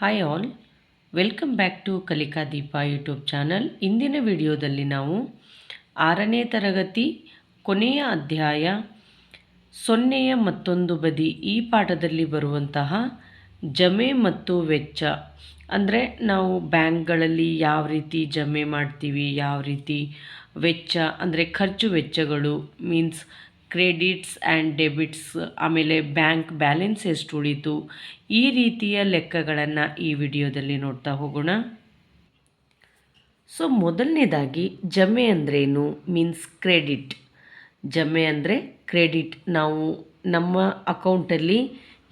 Hi all welcome back to Kalika Deepa YouTube channel ಇಂದಿನ ವಿಡಿಯೋದಲ್ಲಿ ನಾವು ಆರನೇ ತರಗತಿ, ಕೊನೆಯ ಅಧ್ಯಾಯ, ಸೊನ್ನೆಯ ಮತ್ತೊಂದು ಬದಿ ಈ ಪಾಠದಲ್ಲಿ ಬರುವಂತಹ ಜಮೆ ಮತ್ತು ವೆಚ್ಚ. ಅಂದರೆ ನಾವು ಬ್ಯಾಂಕ್ಗಳಲ್ಲಿ ಯಾವ ರೀತಿ ಜಮೆ ಮಾಡ್ತೀವಿ, ಯಾವ ರೀತಿ ವೆಚ್ಚ, ಅಂದರೆ ಖರ್ಚು ವೆಚ್ಚಗಳು ಮೀನ್ಸ್ ಕ್ರೆಡಿಟ್ಸ್ ಆ್ಯಂಡ್ ಡೆಬಿಟ್ಸ್ ಆಮೇಲೆ ಬ್ಯಾಂಕ್ ಬ್ಯಾಲೆನ್ಸ್ ಎಷ್ಟು ಉಳಿತು? ಈ ರೀತಿಯ ಲೆಕ್ಕಗಳನ್ನು ಈ ವಿಡಿಯೋದಲ್ಲಿ ನೋಡ್ತಾ ಹೋಗೋಣ. ಸೊ, ಮೊದಲನೇದಾಗಿ ಜಮೆ ಅಂದ್ರೇನು? Means credit. ಜಮೆ ಅಂದರೆ ಕ್ರೆಡಿಟ್. ನಾವು ನಮ್ಮ ಅಕೌಂಟಲ್ಲಿ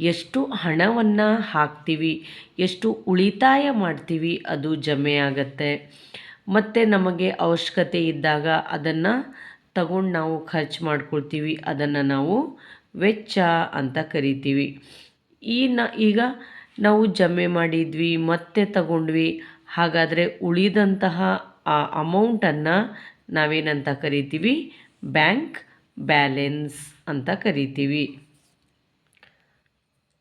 ಎಷ್ಟು ಹಣವನ್ನು ಹಾಕ್ತೀವಿ, ಎಷ್ಟು ಉಳಿತಾಯ ಮಾಡ್ತೀವಿ ಅದು ಜಮೆ ಆಗತ್ತೆ. ಮತ್ತು ನಮಗೆ ಅವಶ್ಯಕತೆ ಇದ್ದಾಗ ಅದನ್ನು ತಗೊಂಡು ನಾವು ಖರ್ಚು ಮಾಡ್ಕೊಳ್ತೀವಿ. ಅದನ್ನು ನಾವು ವೆಚ್ಚ ಅಂತ ಕರಿತೀವಿ. ಈ ನ, ಈಗ ನಾವು ಜಮೆ ಮಾಡಿದ್ವಿ, ಮತ್ತೆ ತಗೊಂಡ್ವಿ. ಹಾಗಾದರೆ ಉಳಿದಂತಹ ಆ ಅಮೌಂಟನ್ನು ನಾವೇನಂತ ಕರಿತೀವಿ? ಬ್ಯಾಂಕ್ ಬ್ಯಾಲೆನ್ಸ್ ಅಂತ ಕರಿತೀವಿ.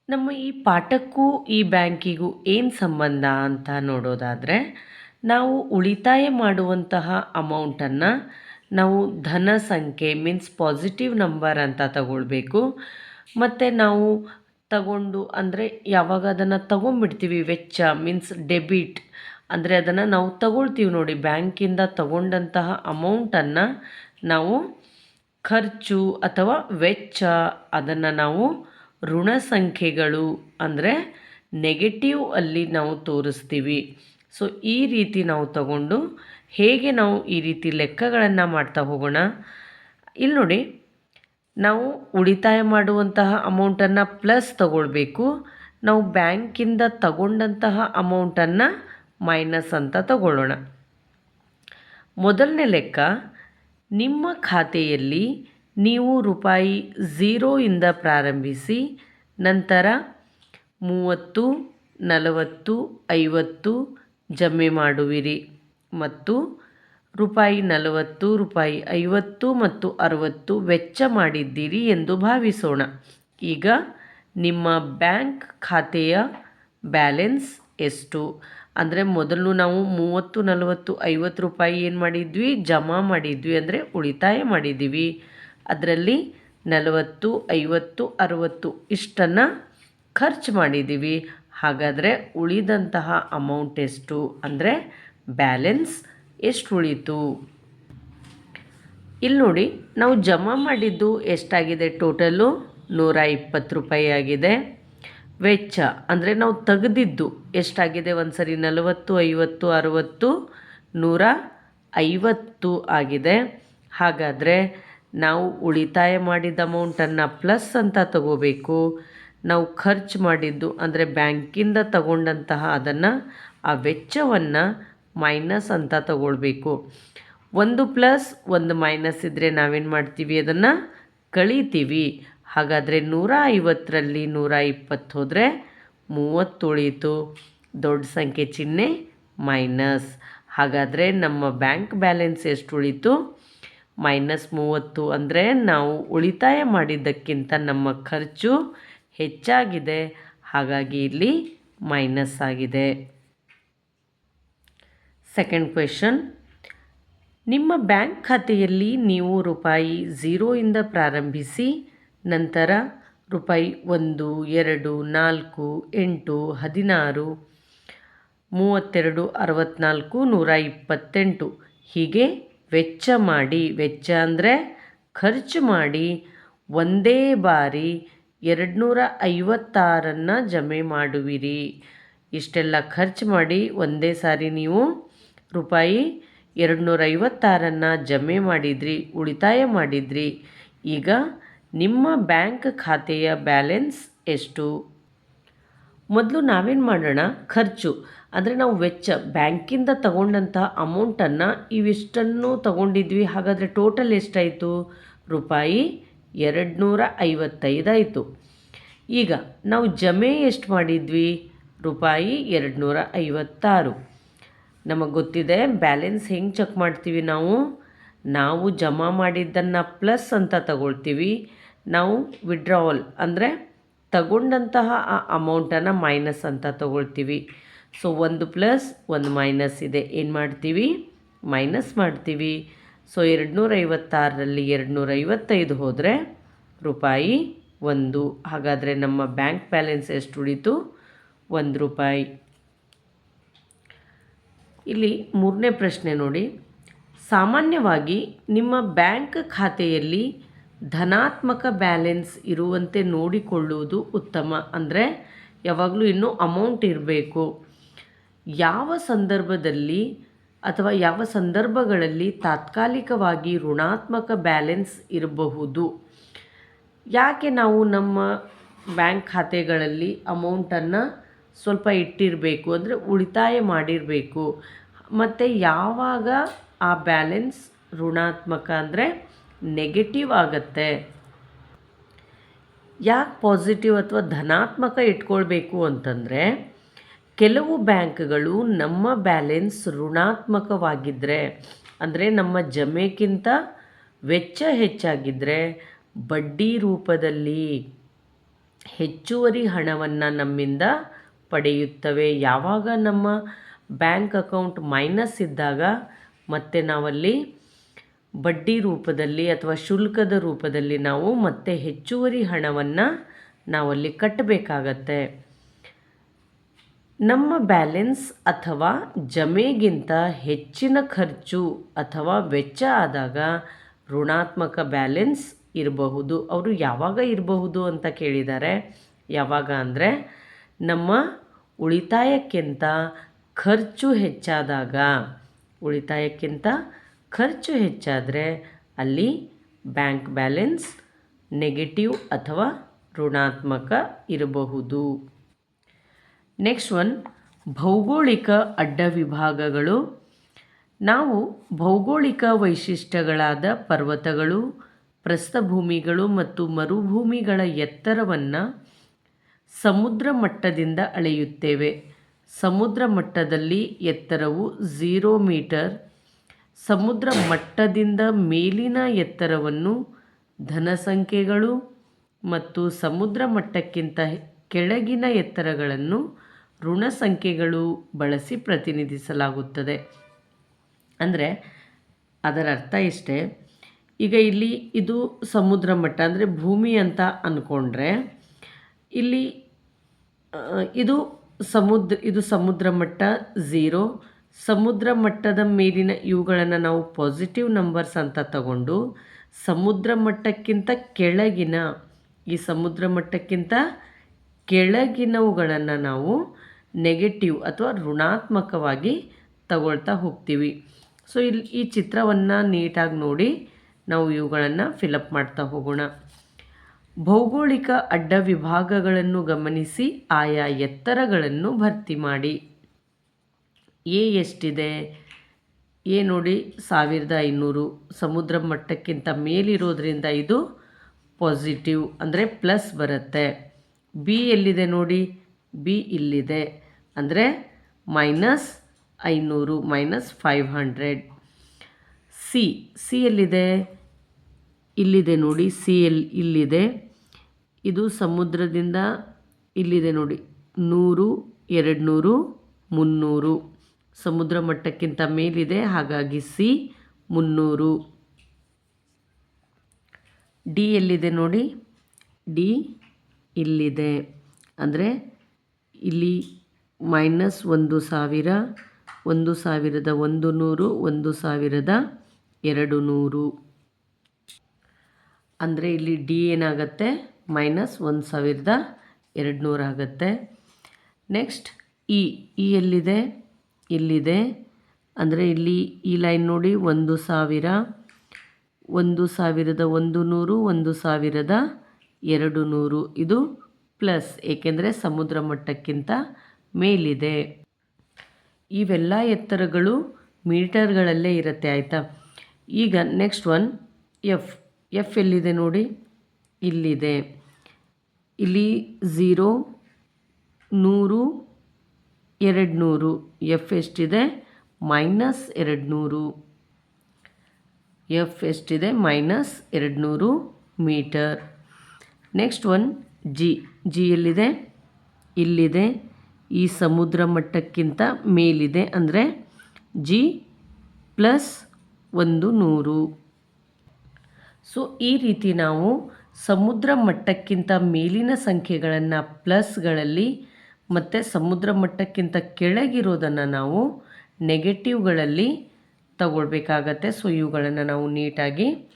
ನಮ್ಮ ಈ ಪಾಠಕ್ಕೂ ಈ ಬ್ಯಾಂಕಿಗೂ ಏನು ಸಂಬಂಧ ಅಂತ ನೋಡೋದಾದರೆ, ನಾವು ಉಳಿತಾಯ ಮಾಡುವಂತಹ ಅಮೌಂಟನ್ನು ನಾವು ಧನ ಸಂಖ್ಯೆ ಮೀನ್ಸ್ ಪಾಸಿಟಿವ್ ನಂಬರ್ ಅಂತ ತಗೊಳ್ಬೇಕು. ಮತ್ತು ನಾವು ತಗೊಂಡು ಅಂದರೆ ಯಾವಾಗ ಅದನ್ನು ತಗೊಂಡ್ಬಿಡ್ತೀವಿ? ವೆಚ್ಚ ಮೀನ್ಸ್ ಡೆಬಿಟ್ ಅಂದರೆ ಅದನ್ನು ನಾವು ತಗೊಳ್ತೀವಿ ನೋಡಿ ಬ್ಯಾಂಕಿಂದ ತಗೊಂಡಂತಹ ಅಮೌಂಟನ್ನು ನಾವು ಖರ್ಚು ಅಥವಾ ವೆಚ್ಚ, ಅದನ್ನು ನಾವು ಋಣ ಸಂಖ್ಯೆಗಳು ಅಂದರೆ ನೆಗೆಟಿವ್ ಅಲ್ಲಿ ನಾವು ತೋರಿಸ್ತೀವಿ. ಸೊ ಈ ರೀತಿ ನಾವು ತಗೊಂಡು ಹೇಗೆ ನಾವು ಈ ರೀತಿ ಲೆಕ್ಕಗಳನ್ನು ಮಾಡ್ತಾ ಹೋಗೋಣ? ಇಲ್ಲಿ ನೋಡಿ, ನಾವು ಉಳಿತಾಯ ಮಾಡುವಂತಹ ಅಮೌಂಟನ್ನು ಪ್ಲಸ್ ತಗೊಳ್ಬೇಕು. ನಾವು ಬ್ಯಾಂಕಿಂದ ತಗೊಂಡಂತಹ ಅಮೌಂಟನ್ನು ಮೈನಸ್ ಅಂತ ತಗೊಳ್ಳೋಣ. ಮೊದಲನೇ ಲೆಕ್ಕ, ನಿಮ್ಮ ಖಾತೆಯಲ್ಲಿ ನೀವು ರೂಪಾಯಿ ಝೀರೋಯಿಂದ ಪ್ರಾರಂಭಿಸಿ, ನಂತರ ಮೂವತ್ತು, ನಲವತ್ತು, ಐವತ್ತು ಜಮೆ ಮಾಡುವಿರಿ. ಮತ್ತು ರೂಪಾಯಿ ನಲವತ್ತು, ರೂಪಾಯಿ ಐವತ್ತು ಮತ್ತು ಅರವತ್ತು ವೆಚ್ಚ ಮಾಡಿದ್ದೀರಿ ಎಂದು ಭಾವಿಸೋಣ. ಈಗ ನಿಮ್ಮ ಬ್ಯಾಂಕ್ ಖಾತೆಯ ಬ್ಯಾಲೆನ್ಸ್ ಎಷ್ಟು? ಅಂದರೆ ಮೊದಲು ನಾವು ಮೂವತ್ತು, ನಲವತ್ತು, ಐವತ್ತು ರೂಪಾಯಿ ಏನು ಮಾಡಿದ್ವಿ? ಜಮಾ ಮಾಡಿದ್ವಿ ಅಂದರೆ ಉಳಿತಾಯ ಮಾಡಿದ್ದೀವಿ. ಅದರಲ್ಲಿ ನಲವತ್ತು, ಐವತ್ತು, ಅರವತ್ತು ಇಷ್ಟನ್ನು ಖರ್ಚು ಮಾಡಿದ್ದೀವಿ. ಹಾಗಾದರೆ ಉಳಿದಂತಹ ಅಮೌಂಟ್ ಎಷ್ಟು? ಅಂದರೆ ಬ್ಯಾಲೆನ್ಸ್ ಎಷ್ಟು ಉಳೀತು ಇಲ್ಲಿ ನೋಡಿ, ನಾವು ಜಮಾ ಮಾಡಿದ್ದು ಎಷ್ಟಾಗಿದೆ ಟೋಟಲು ನೂರ ಇಪ್ಪತ್ತು ರೂಪಾಯಿ ಆಗಿದೆ. ವೆಚ್ಚ, ಅಂದರೆ ನಾವು ತೆಗೆದಿದ್ದು ಎಷ್ಟಾಗಿದೆ ಒಂದು ಸರಿ ನಲವತ್ತು, ಐವತ್ತು, ಅರುವತ್ತು, ನೂರ ಐವತ್ತು ಆಗಿದೆ. ಹಾಗಾದರೆ ನಾವು ಉಳಿತಾಯ ಮಾಡಿದ ಅಮೌಂಟನ್ನು ಪ್ಲಸ್ ಅಂತ ತಗೋಬೇಕು. ನಾವು ಖರ್ಚು ಮಾಡಿದ್ದು ಅಂದರೆ ಬ್ಯಾಂಕಿಂದ ತಗೊಂಡಂತಹ ಅದನ್ನು, ಆ ವೆಚ್ಚವನ್ನು ಮೈನಸ್ ಅಂತ ತಗೊಳ್ಬೇಕು. ಒಂದು ಪ್ಲಸ್ ಒಂದು ಮೈನಸ್ ಇದ್ದರೆ ನಾವೇನು ಮಾಡ್ತೀವಿ? ಅದನ್ನು ಕಳೀತೀವಿ. ಹಾಗಾದರೆ ನೂರ ಐವತ್ತರಲ್ಲಿ ನೂರ ಇಪ್ಪತ್ತು ಹೋದರೆ ಮೂವತ್ತು ಉಳೀತು ದೊಡ್ಡ ಸಂಖ್ಯೆ ಚಿಹ್ನೆ ಮೈನಸ್. ಹಾಗಾದರೆ ನಮ್ಮ ಬ್ಯಾಂಕ್ ಬ್ಯಾಲೆನ್ಸ್ ಎಷ್ಟು ಉಳೀತು ಮೈನಸ್ ಮೂವತ್ತು ಅಂದರೆ ನಾವು ಉಳಿತಾಯ ಮಾಡಿದ್ದಕ್ಕಿಂತ ನಮ್ಮ ಖರ್ಚು ಹೆಚ್ಚಾಗಿದೆ. ಹಾಗಾಗಿ ಇಲ್ಲಿ ಮೈನಸ್ ಆಗಿದೆ. ಸೆಕೆಂಡ್ ಕ್ವೆಶನ್ ನಿಮ್ಮ ಬ್ಯಾಂಕ್ ಖಾತೆಯಲ್ಲಿ ನೀವು ರೂಪಾಯಿ ಝೀರೋಯಿಂದ ಪ್ರಾರಂಭಿಸಿ, ನಂತರ ರೂಪಾಯಿ ಒಂದು, ಎರಡು, ನಾಲ್ಕು, ಎಂಟು, ಹದಿನಾರು, ಮೂವತ್ತೆರಡು ಅರವತ್ತ್ನಾಲ್ಕು ನೂರ ಇಪ್ಪತ್ತೆಂಟು. ಹೀಗೆ ವೆಚ್ಚ ಮಾಡಿ, ವೆಚ್ಚ ಅಂದರೆ ಖರ್ಚು ಮಾಡಿ ಒಂದೇ ಬಾರಿ ಎರಡುನೂರ ಐವತ್ತಾರನ್ನು ಜಮೆ ಮಾಡುವಿರಿ. ಇಷ್ಟೆಲ್ಲ ಖರ್ಚು ಮಾಡಿ ಒಂದೇ ಸಾರಿ ನೀವು ರೂಪಾಯಿ ಎರಡು ನೂರ ಐವತ್ತಾರನ್ನು ಜಮೆ ಮಾಡಿದ್ರಿ, ಉಳಿತಾಯ ಮಾಡಿದ್ರಿ. ಈಗ ನಿಮ್ಮ ಬ್ಯಾಂಕ್ ಖಾತೆಯ ಬ್ಯಾಲೆನ್ಸ್ ಎಷ್ಟು? ಮೊದಲು ನಾವೇನು ಮಾಡೋಣ, ಖರ್ಚು. ಅಂದರೆ ನಾವು ವೆಚ್ಚ. ಬ್ಯಾಂಕಿಂದ ತಗೊಂಡಂಥ ಅಮೌಂಟನ್ನು ಇವಿಷ್ಟನ್ನು ತಗೊಂಡಿದ್ವಿ, ಹಾಗಾದರೆ ಟೋಟಲ್ ಎಷ್ಟಾಯಿತು? ರೂಪಾಯಿ ಎರಡುನೂರ ಐವತ್ತೈದಾಯಿತು ಈಗ ನಾವು ಜಮೆ ಎಷ್ಟು ಮಾಡಿದ್ವಿ? ರೂಪಾಯಿ ಎರಡು ನೂರ ಐವತ್ತಾರು ನಮಗೆ ಗೊತ್ತಿದೆ ಬ್ಯಾಲೆನ್ಸ್ ಹೆಂಗೆ ಚೆಕ್ ಮಾಡ್ತೀವಿ ನಾವು? ನಾವು ಜಮಾ ಮಾಡಿದ್ದನ್ನು ಪ್ಲಸ್ ಅಂತ ತಗೊಳ್ತೀವಿ. ನಾವು ವಿಡ್ರಾವಲ್ ಅಂದರೆ ತಗೊಂಡಂತಹ ಆ ಅಮೌಂಟನ್ನು ಮೈನಸ್ ಅಂತ ತಗೊಳ್ತೀವಿ. ಸೊ ಒಂದು ಪ್ಲಸ್ ಒಂದು ಮೈನಸ್ ಇದೆ. ಏನು ಮಾಡ್ತೀವಿ? ಮೈನಸ್ ಮಾಡ್ತೀವಿ. ಸೊ ಎರಡುನೂರ ಐವತ್ತಾರರಲ್ಲಿ ಎರಡುನೂರ ಐವತ್ತೈದು ಹೋದರೆ ರೂಪಾಯಿ ಒಂದು. ಹಾಗಾದರೆ ನಮ್ಮ ಬ್ಯಾಂಕ್ ಬ್ಯಾಲೆನ್ಸ್ ಎಷ್ಟು ಉಳಿತು? ಒಂದು ರೂಪಾಯಿ. ಇಲ್ಲಿ ಮೂರನೇ ಪ್ರಶ್ನೆ ನೋಡಿ. ಸಾಮಾನ್ಯವಾಗಿ ನಿಮ್ಮ ಬ್ಯಾಂಕ್ ಖಾತೆಯಲ್ಲಿ ಧನಾತ್ಮಕ ಬ್ಯಾಲೆನ್ಸ್ ಇರುವಂತೆ ನೋಡಿಕೊಳ್ಳುವುದು ಉತ್ತಮ. ಅಂದರೆ ಯಾವಾಗಲೂ ಇನ್ನೂ ಅಮೌಂಟ್ ಇರಬೇಕು. ಯಾವ ಸಂದರ್ಭದಲ್ಲಿ ಅಥವಾ ಯಾವ ಸಂದರ್ಭಗಳಲ್ಲಿ ತಾತ್ಕಾಲಿಕವಾಗಿ ಋಣಾತ್ಮಕ ಬ್ಯಾಲೆನ್ಸ್ ಇರಬಹುದು? ಯಾಕೆ ನಾವು ನಮ್ಮ ಬ್ಯಾಂಕ್ ಖಾತೆಗಳಲ್ಲಿ ಅಮೌಂಟನ್ನು ಸ್ವಲ್ಪ ಇಟ್ಟಿರಬೇಕು ಅಂದರೆ ಉಳಿತಾಯ ಮಾಡಿರಬೇಕು. ಮತ್ತು ಯಾವಾಗ ಆ ಬ್ಯಾಲೆನ್ಸ್ ಋಣಾತ್ಮಕ ಅಂದರೆ ನೆಗೆಟಿವ್ ಆಗುತ್ತೆ? ಯಾಕೆ ಪಾಸಿಟಿವ್ ಅಥವಾ ಧನಾತ್ಮಕ ಇಟ್ಕೊಳ್ಬೇಕು ಅಂತಂದರೆ ಕೆಲವು ಬ್ಯಾಂಕ್ಗಳು ನಮ್ಮ ಬ್ಯಾಲೆನ್ಸ್ ಋಣಾತ್ಮಕವಾಗಿದ್ದರೆ ಅಂದರೆ ನಮ್ಮ ಜಮೆಗಿಂತ ವೆಚ್ಚ ಹೆಚ್ಚಾಗಿದ್ದರೆ ಬಡ್ಡಿ ರೂಪದಲ್ಲಿ ಹೆಚ್ಚುವರಿ ಹಣವನ್ನು ನಮ್ಮಿಂದ ಪಡೆಯುತ್ತವೆ. ಯಾವಾಗ ನಮ್ಮ ಬ್ಯಾಂಕ್ ಅಕೌಂಟ್ ಮೈನಸ್ ಇದ್ದಾಗ ಮತ್ತೆ ನಾವಲ್ಲಿ ಬಡ್ಡಿ ರೂಪದಲ್ಲಿ ಅಥವಾ ಶುಲ್ಕದ ರೂಪದಲ್ಲಿ ನಾವು ಮತ್ತೆ ಹೆಚ್ಚುವರಿ ಹಣವನ್ನು ನಾವಲ್ಲಿ ಕಟ್ಟಬೇಕಾಗತ್ತೆ. ನಮ್ಮ ಬ್ಯಾಲೆನ್ಸ್ ಅಥವಾ ಜಮೆಗಿಂತ ಹೆಚ್ಚಿನ ಖರ್ಚು ಅಥವಾ ವೆಚ್ಚ ಆದಾಗ ಋಣಾತ್ಮಕ ಬ್ಯಾಲೆನ್ಸ್ ಇರಬಹುದು. ಅವರು ಯಾವಾಗ ಇರಬಹುದು ಅಂತ ಕೇಳಿದ್ದಾರೆ. ಯಾವಾಗ ಅಂದರೆ ನಮ್ಮ ಉಳಿತಾಯಕ್ಕಿಂತ ಖರ್ಚು ಹೆಚ್ಚಾದಾಗ, ಉಳಿತಾಯಕ್ಕಿಂತ ಖರ್ಚು ಹೆಚ್ಚಾದರೆ ಅಲ್ಲಿ ಬ್ಯಾಂಕ್ ಬ್ಯಾಲೆನ್ಸ್ ನೆಗೆಟಿವ್ ಅಥವಾ ಋಣಾತ್ಮಕ ಇರಬಹುದು. ನೆಕ್ಸ್ಟ್ ಒನ್, ಭೌಗೋಳಿಕ ಅಡ್ಡ ವಿಭಾಗಗಳು. ನಾವು ಭೌಗೋಳಿಕ ವೈಶಿಷ್ಟ್ಯಗಳಾದ ಪರ್ವತಗಳು, ಪ್ರಸ್ಥಭೂಮಿಗಳು ಮತ್ತು ಮರುಭೂಮಿಗಳ ಎತ್ತರವನ್ನು ಸಮುದ್ರ ಮಟ್ಟದಿಂದ ಅಳೆಯುತ್ತೇವೆ. ಸಮುದ್ರ ಮಟ್ಟದಲ್ಲಿ ಎತ್ತರವು ಝೀರೋ ಮೀಟರ್. ಸಮುದ್ರ ಮಟ್ಟದಿಂದ ಮೇಲಿನ ಎತ್ತರವನ್ನು ಧನಸಂಖ್ಯೆಗಳು ಮತ್ತು ಸಮುದ್ರ ಮಟ್ಟಕ್ಕಿಂತ ಕೆಳಗಿನ ಎತ್ತರಗಳನ್ನು ಋಣ ಸಂಖ್ಯೆಗಳು ಬಳಸಿ ಪ್ರತಿನಿಧಿಸಲಾಗುತ್ತದೆ. ಅಂದರೆ ಅದರ ಅರ್ಥ ಇಷ್ಟೇ. ಈಗ ಇಲ್ಲಿ ಇದು ಸಮುದ್ರ ಮಟ್ಟ ಅಂದರೆ ಭೂಮಿ ಅಂತ ಅಂದ್ಕೊಂಡ್ರೆ ಇಲ್ಲಿ ಇದು ಸಮುದ್ರ ಇದು ಸಮುದ್ರ ಮಟ್ಟ ಝೀರೋ ಸಮುದ್ರ ಮಟ್ಟದ ಮೇಲಿನ ಇವುಗಳನ್ನು ನಾವು ಪಾಸಿಟಿವ್ ನಂಬರ್ಸ್ ಅಂತ ತಗೊಂಡು, ಸಮುದ್ರ ಮಟ್ಟಕ್ಕಿಂತ ಕೆಳಗಿನ, ಈ ಸಮುದ್ರ ಮಟ್ಟಕ್ಕಿಂತ ಕೆಳಗಿನವುಗಳನ್ನು ನಾವು ನೆಗೆಟಿವ್ ಅಥವಾ ಋಣಾತ್ಮಕವಾಗಿ ತಗೊಳ್ತಾ ಹೋಗ್ತೀವಿ. ಸೊ ಇಲ್ಲಿ ಈ ಚಿತ್ರವನ್ನು ನೀಟಾಗಿ ನೋಡಿ, ನಾವು ಇವುಗಳನ್ನು ಫಿಲಪ್ ಮಾಡ್ತಾ ಹೋಗೋಣ. ಭೌಗೋಳಿಕ ಅಡ್ಡ ವಿಭಾಗಗಳನ್ನು ಗಮನಿಸಿ ಆಯಾ ಎತ್ತರಗಳನ್ನು ಭರ್ತಿ ಮಾಡಿ. ಎ ಎಷ್ಟಿದೆ? ಎ ನೋಡಿ, ಸಾವಿರದ ಐನೂರು. ಸಮುದ್ರ ಮಟ್ಟಕ್ಕಿಂತ ಮೇಲಿರೋದ್ರಿಂದ ಇದು ಪಾಸಿಟಿವ್ ಅಂದರೆ ಪ್ಲಸ್ ಬರುತ್ತೆ. ಬಿ ಎಲ್ಲಿದೆ ನೋಡಿ? ಬಿ ಇಲ್ಲಿದೆ ಅಂದರೆ ಮೈನಸ್ ಐನೂರು, minus five hundred. C C ಎಲ್ಲಿದೆ? ಇಲ್ಲಿದೆ ನೋಡಿ, ಸಿ ಎಲ್ ಇಲ್ಲಿದೆ. ಇದು ಸಮುದ್ರದಿಂದ ಇಲ್ಲಿದೆ ನೋಡಿ. ನೂರು ಎರಡು ನೂರು ಮುನ್ನೂರು. ಸಮುದ್ರ ಮಟ್ಟಕ್ಕಿಂತ ಮೇಲಿದೆ, ಹಾಗಾಗಿ ಸಿ, ಮುನ್ನೂರು. ಡಿ ಎಲ್ಲಿದೆ ನೋಡಿ? ಡಿ ಇಲ್ಲಿದೆ. ಅಂದರೆ ಇಲ್ಲಿ ಮೈನಸ್ ಒಂದು ಸಾವಿರ, ಒಂದು ಸಾವಿರದ ಒಂದು ನೂರು, ಒಂದು ಸಾವಿರದ ಎರಡು ನೂರು. ಅಂದರೆ ಇಲ್ಲಿ ಡಿ ಏನಾಗುತ್ತೆ? ಮೈನಸ್ ಒಂದು ಸಾವಿರದ ಎರಡು ನೂರು ಆಗುತ್ತೆ. ನೆಕ್ಸ್ಟ್ ಇ ಇ ಎಲ್ಲಿದೆ? ಇಲ್ಲಿದೆ. ಅಂದರೆ ಇಲ್ಲಿ ಈ ಲೈನ್ ನೋಡಿ, ಒಂದು ಸಾವಿರ, ಒಂದು ಸಾವಿರದ ಒಂದು ನೂರು ಒಂದು ಸಾವಿರದ ಎರಡು ನೂರು ಇದು ಪ್ಲಸ್, ಏಕೆಂದರೆ ಸಮುದ್ರ ಮಟ್ಟಕ್ಕಿಂತ ಮೇಲಿದೆ. ಇವೆಲ್ಲ ಎತ್ತರಗಳು ಮೀಟರ್ಗಳಲ್ಲೇ ಇರುತ್ತೆ, ಆಯಿತಾ? ಈಗ, ನೆಕ್ಸ್ಟ್ ಒನ್, ಎಫ್ ಎಫ್ ಎಲ್ಲಿದೆ ನೋಡಿ? ಇಲ್ಲಿದೆ. ಇಲ್ಲಿ ಝೀರೋ ನೂರು ಎರಡು ನೂರು ಎಫ್ ಎಷ್ಟಿದೆ? ಮೈನಸ್ ಎರಡು ನೂರು ಎಫ್ ಎಷ್ಟಿದೆ? ಮೈನಸ್ ಎರಡು ನೂರು meter. Next one G G ಎಲ್ಲಿದೆ? ಇಲ್ಲಿದೆ. ಈ ಸಮುದ್ರ ಮಟ್ಟಕ್ಕಿಂತ ಮೇಲಿದೆ ಅಂದರೆ ಜಿ ಪ್ಲಸ್ ಒಂದು ನೂರು. ಸೊ ಈ ರೀತಿ ನಾವು ಸಮುದ್ರ ಮಟ್ಟಕ್ಕಿಂತ ಮೇಲಿನ ಸಂಖ್ಯೆಗಳನ್ನು ಪ್ಲಸ್ಗಳಲ್ಲಿ ಮತ್ತು ಸಮುದ್ರ ಮಟ್ಟಕ್ಕಿಂತ ಕೆಳಗಿರೋದನ್ನು ನಾವು ನೆಗೆಟಿವ್ಗಳಲ್ಲಿ ತಗೊಳ್ಬೇಕಾಗತ್ತೆ. ಸೊ, ಇವುಗಳನ್ನು ನಾವು ನೀಟಾಗಿ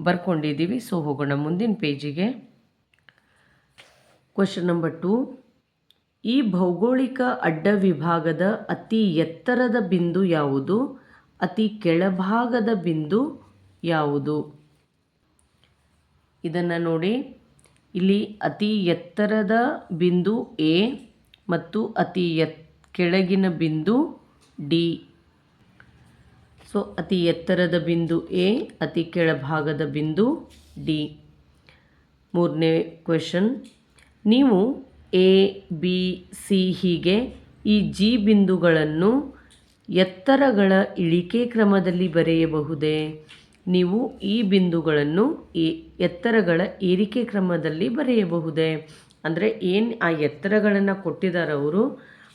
ಬರ್ಕೊಂಡಿದ್ದೀವಿ. ಸೊ, ಹೋಗೋಣ ಮುಂದಿನ ಪೇಜಿಗೆ. Question number two. ಈ ಭೌಗೋಳಿಕ ಅಡ್ಡ ವಿಭಾಗದ ಅತಿ ಎತ್ತರದ ಬಿಂದು ಯಾವುದು? ಅತಿ ಕೆಳಭಾಗದ ಬಿಂದು ಯಾವುದು? ಇದನ್ನು ನೋಡಿ. ಇಲ್ಲಿ ಅತಿ ಎತ್ತರದ ಬಿಂದು ಎ ಮತ್ತು ಅತಿ ಎತ್, ಕೆಳಗಿನ ಬಿಂದು ಡಿ. ಸೊ, ಅತಿ ಎತ್ತರದ ಬಿಂದು ಎ, ಅತಿ ಕೆಳಭಾಗದ ಬಿಂದು ಡಿ. ಮೂರನೇ ಕ್ವೆಶನ್. ನೀವು ಎ, ಬಿ, ಸಿ ಹೀಗೆ ಈ ಜಿ ಬಿಂದುಗಳನ್ನು ಎತ್ತರಗಳ ಇಳಿಕೆ ಕ್ರಮದಲ್ಲಿ ಬರೆಯಬಹುದೇ? ನೀವು ಈ ಬಿಂದುಗಳನ್ನು ಈ ಎತ್ತರಗಳ ಏರಿಕೆ ಕ್ರಮದಲ್ಲಿ ಬರೆಯಬಹುದೇ? ಅಂದರೆ ಏನು ಆ ಎತ್ತರಗಳನ್ನು ಕೊಟ್ಟಿದ್ದಾರೆ ಅವರು,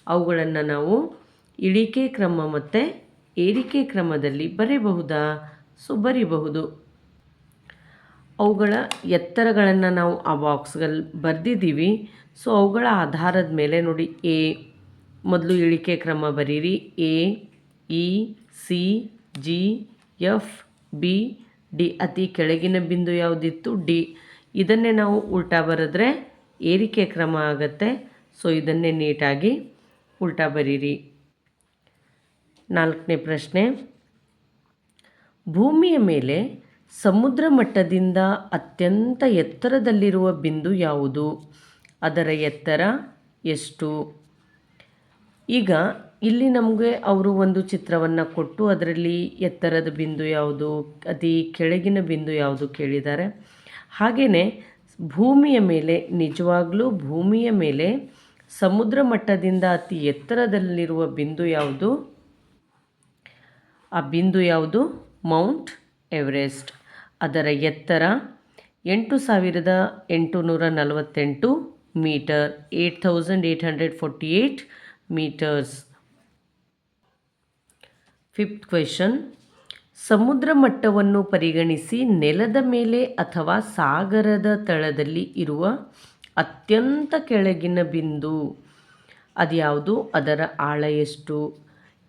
ಅವುಗಳನ್ನು ನಾವು ಇಳಿಕೆ ಕ್ರಮ ಮತ್ತು ಏರಿಕೆ ಕ್ರಮದಲ್ಲಿ ಬರೆಯಬಹುದಾ? ಸೊ, ಬರೀಬಹುದು. ಅವುಗಳ ಎತ್ತರಗಳನ್ನು ನಾವು ಆ ಬಾಕ್ಸ್ಗಳಲ್ಲಿ ಬರೆದಿದ್ದೀವಿ. ಸೊ, ಅವುಗಳ ಆಧಾರದ ಮೇಲೆ ನೋಡಿ, ಎ, ಮೊದಲು ಇಳಿಕೆ ಕ್ರಮ ಬರೀರಿ. A, E, C, G, F B, D ಅತಿ ಕೆಳಗಿನ ಬಿಂದು ಯಾವುದಿತ್ತು? ಡಿ. ಇದನ್ನೇ ನಾವು ಉಲ್ಟಾ ಬರೆದ್ರೆ ಏರಿಕೆ ಕ್ರಮ ಆಗತ್ತೆ. ಸೊ ಇದನ್ನೇ ನೀಟಾಗಿ ಉಲ್ಟಾ ಬರೀರಿ. ನಾಲ್ಕನೇ ಪ್ರಶ್ನೆ. ಭೂಮಿಯ ಮೇಲೆ ಸಮುದ್ರ ಮಟ್ಟದಿಂದ ಅತ್ಯಂತ ಎತ್ತರದಲ್ಲಿರುವ ಬಿಂದು ಯಾವುದು? ಅದರ ಎತ್ತರ ಎಷ್ಟು? ಈಗ ಇಲ್ಲಿ ನಮಗೆ ಅವರು ಒಂದು ಚಿತ್ರವನ್ನು ಕೊಟ್ಟು ಅದರಲ್ಲಿ ಎತ್ತರದ ಬಿಂದು ಯಾವುದು, ಅತಿ ಕೆಳಗಿನ ಬಿಂದು ಯಾವುದು ಕೇಳಿದ್ದಾರೆ. ಹಾಗೆಯೇ ಭೂಮಿಯ ಮೇಲೆ, ನಿಜವಾಗ್ಲೂ ಭೂಮಿಯ ಮೇಲೆ ಸಮುದ್ರ ಮಟ್ಟದಿಂದ ಅತಿ ಎತ್ತರದಲ್ಲಿರುವ ಬಿಂದು ಯಾವುದು? ಆ ಬಿಂದು ಯಾವುದು? Mount Everest. ಅದರ ಎತ್ತರ ಎಂಟು ಸಾವಿರದ ಎಂಟುನೂರ ನಲವತ್ತೆಂಟು meter, eight thousand eight hundred forty eight meters. Fifth question ಸಮುದ್ರ ಮಟ್ಟವನ್ನು ಪರಿಗಣಿಸಿ ನೆಲದ ಮೇಲೆ ಅಥವಾ ಸಾಗರದ ತಳದಲ್ಲಿ ಇರುವ ಅತ್ಯಂತ ಕೆಳಗಿನ ಬಿಂದು ಅದ್ಯಾವುದು? ಅದರ ಆಳ ಎಷ್ಟು?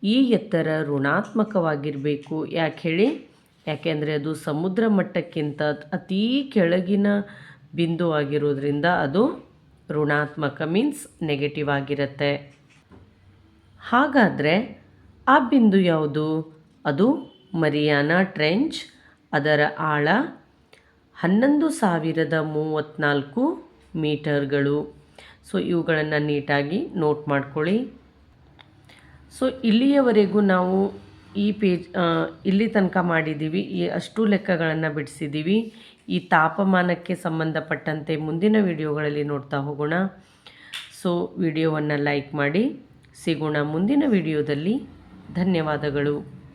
ಈ ಎತ್ತರ ಋಣಾತ್ಮಕವಾಗಿರಬೇಕು. ಯಾಕೆ ಹೇಳಿ? ಯಾಕೆಂದರೆ ಅದು ಸಮುದ್ರ ಮಟ್ಟಕ್ಕಿಂತ ಅತೀ ಕೆಳಗಿನ ಬಿಂದು ಆಗಿರೋದ್ರಿಂದ ಅದು ಋಣಾತ್ಮಕ ಮೀನ್ಸ್ ನೆಗೆಟಿವ್ ಆಗಿರುತ್ತೆ. ಹಾಗಾದರೆ ಆ ಬಿಂದು ಯಾವುದು? ಅದು ಮರಿಯಾನಾ ಟ್ರೆಂಚ್, ಅದರ ಆಳ ಹನ್ನೊಂದು ಸಾವಿರದ ಮೂವತ್ತ್ನಾಲ್ಕು ಮೀಟರ್ಗಳು. ಸೊ ಇವುಗಳನ್ನು ನೀಟಾಗಿ ನೋಟ್ ಮಾಡ್ಕೊಳ್ಳಿ. ಸೊ ಇಲ್ಲಿಯವರೆಗೂ ನಾವು ಈ ಪೇಜ್ ಇಲ್ಲಿ ತನಕ ಮಾಡಿದ್ದೀವಿ. ಈ ಅಷ್ಟು ಲೆಕ್ಕಗಳನ್ನು ಬಿಡಿಸಿದ್ದೀವಿ. ಈ ತಾಪಮಾನಕ್ಕೆ ಸಂಬಂಧಪಟ್ಟಂತೆ ಮುಂದಿನ ವಿಡಿಯೋಗಳಲ್ಲಿ ನೋಡ್ತಾ ಹೋಗೋಣ. ಸೊ ವಿಡಿಯೋವನ್ನು ಲೈಕ್ ಮಾಡಿ. ಸಿಗೋಣ ಮುಂದಿನ ವಿಡಿಯೋದಲ್ಲಿ. ಧನ್ಯವಾದಗಳು.